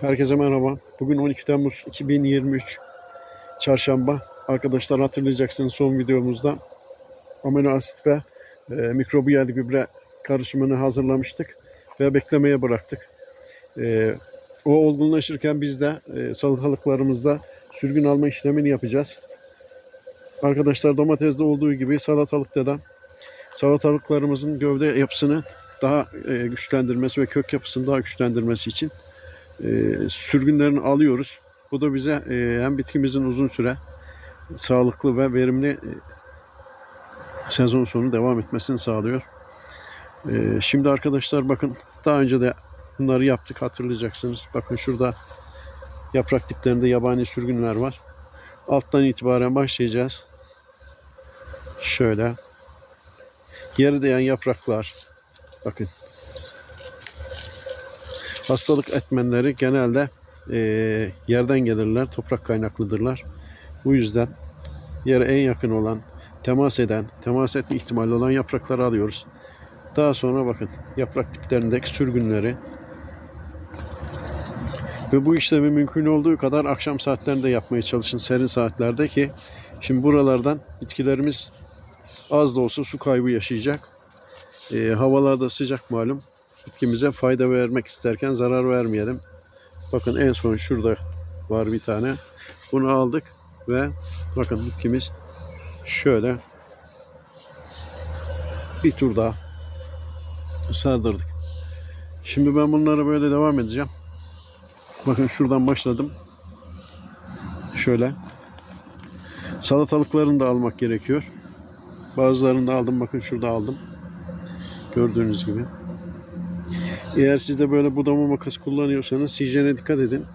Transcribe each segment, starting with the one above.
Herkese merhaba. Bugün 12 Temmuz 2023 Çarşamba. Arkadaşlar hatırlayacaksınız son videomuzda amino asit ve e, mikrobiyal gübre karışımını hazırlamıştık ve beklemeye bıraktık. E, o olgunlaşırken biz de e, salatalıklarımızda sürgün alma işlemini yapacağız. Arkadaşlar domatesde olduğu gibi salatalıkta da salatalıklarımızın gövde yapısını daha e, güçlendirmesi ve kök yapısını daha güçlendirmesi için sürgünlerini alıyoruz. Bu da bize e, hem bitkimizin uzun süre sağlıklı ve verimli e, sezon sonu devam etmesini sağlıyor. E, şimdi arkadaşlar bakın daha önce de bunları yaptık hatırlayacaksınız. Bakın şurada yaprak diplerinde yabani sürgünler var. Alttan itibaren başlayacağız. Şöyle. Yere değen yapraklar. Bakın hastalık etmenleri genelde e, yerden gelirler, toprak kaynaklıdırlar. Bu yüzden yere en yakın olan, temas eden, temas etme ihtimali olan yaprakları alıyoruz. Daha sonra bakın yaprak diplerindeki sürgünleri ve bu işlemi mümkün olduğu kadar akşam saatlerinde yapmaya çalışın serin saatlerde ki şimdi buralardan bitkilerimiz az da olsa su kaybı yaşayacak. E, havalarda sıcak malum bitkimize fayda vermek isterken zarar vermeyelim. Bakın en son şurada var bir tane. Bunu aldık ve bakın bitkimiz şöyle bir tur daha sardırdık. Şimdi ben bunları böyle devam edeceğim. Bakın şuradan başladım. Şöyle. Salatalıklarını da almak gerekiyor. Bazılarını da aldım. Bakın şurada aldım. Gördüğünüz gibi. Eğer siz de böyle budama makası kullanıyorsanız hijyene dikkat edin.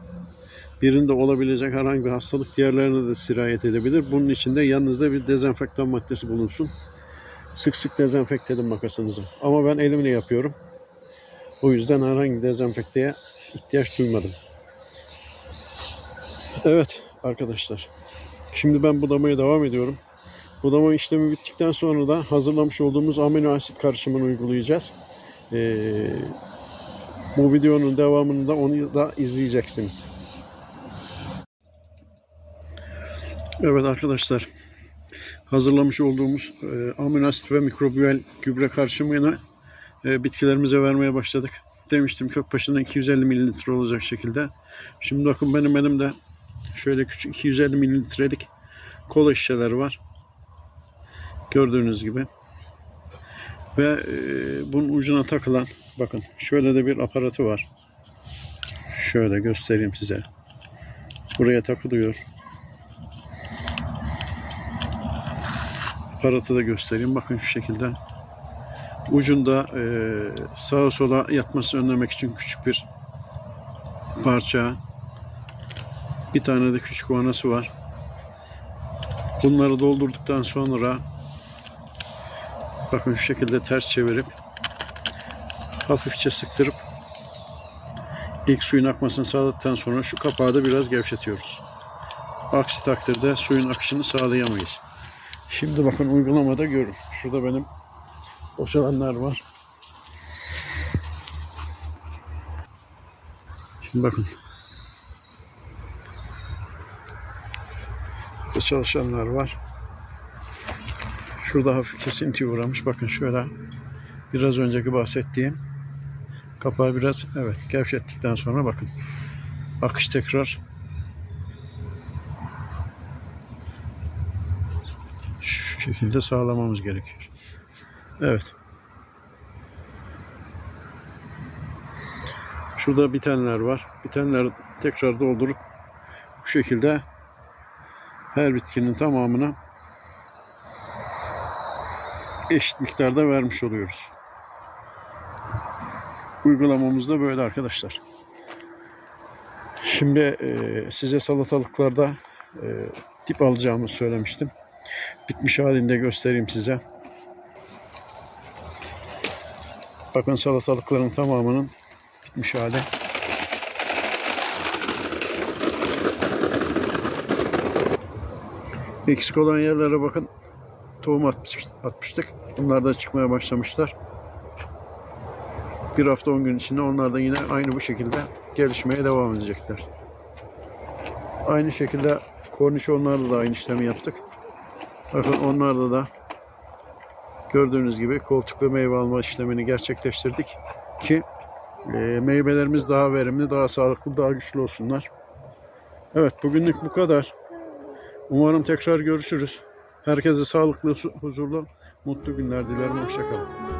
Birinde olabilecek herhangi bir hastalık diğerlerine de sirayet edebilir. Bunun için de yanınızda bir dezenfektan maddesi bulunsun. Sık sık dezenfekte edin makasınızı. Ama ben elimle yapıyorum. O yüzden herhangi dezenfekteye ihtiyaç duymadım. Evet arkadaşlar. Şimdi ben budamaya devam ediyorum. Budama işlemi bittikten sonra da hazırlamış olduğumuz amino asit karışımını uygulayacağız. Ee, bu videonun devamını da onu da izleyeceksiniz. Evet arkadaşlar. Hazırlamış olduğumuz e, amino asit ve mikrobiyal gübre karışımını e, bitkilerimize vermeye başladık. Demiştim kök başına 250 mililitre olacak şekilde. Şimdi bakın benim elimde şöyle küçük 250 mililitrelik kola şişeleri var. Gördüğünüz gibi. Ve e, bunun ucuna takılan bakın şöyle de bir aparatı var. Şöyle göstereyim size. Buraya takılıyor. Aparatı da göstereyim. Bakın şu şekilde. Ucunda e, sağa sola yatmasını önlemek için küçük bir parça. Bir tane de küçük vanası var. Bunları doldurduktan sonra bakın şu şekilde ters çevirip hafifçe sıktırıp ilk suyun akmasını sağladıktan sonra şu kapağı da biraz gevşetiyoruz. Aksi takdirde suyun akışını sağlayamayız. Şimdi bakın uygulamada görün. Şurada benim boşalanlar var. Şimdi bakın. Burada çalışanlar var. Şurada hafif kesinti uğramış. Bakın şöyle biraz önceki bahsettiğim kapağı biraz evet gevşettikten sonra bakın akış tekrar şu şekilde sağlamamız gerekiyor. Evet. Şurada bitenler var. Bitenler tekrar doldurup bu şekilde her bitkinin tamamını eşit miktarda vermiş oluyoruz. Uygulamamız da böyle arkadaşlar. Şimdi e, size salatalıklarda e, dip alacağımı söylemiştim. Bitmiş halinde göstereyim size. Bakın salatalıkların tamamının bitmiş hali. Eksik olan yerlere bakın. Tohum atmış, atmıştık. Bunlar da çıkmaya başlamışlar. bir hafta 10 gün içinde onlar da yine aynı bu şekilde gelişmeye devam edecekler. Aynı şekilde kornişonlarda da aynı işlemi yaptık. Bakın onlarda da gördüğünüz gibi koltuk ve meyve alma işlemini gerçekleştirdik ki e, meyvelerimiz daha verimli, daha sağlıklı, daha güçlü olsunlar. Evet bugünlük bu kadar. Umarım tekrar görüşürüz. Herkese sağlıklı, huzurlu, mutlu günler dilerim. Hoşçakalın.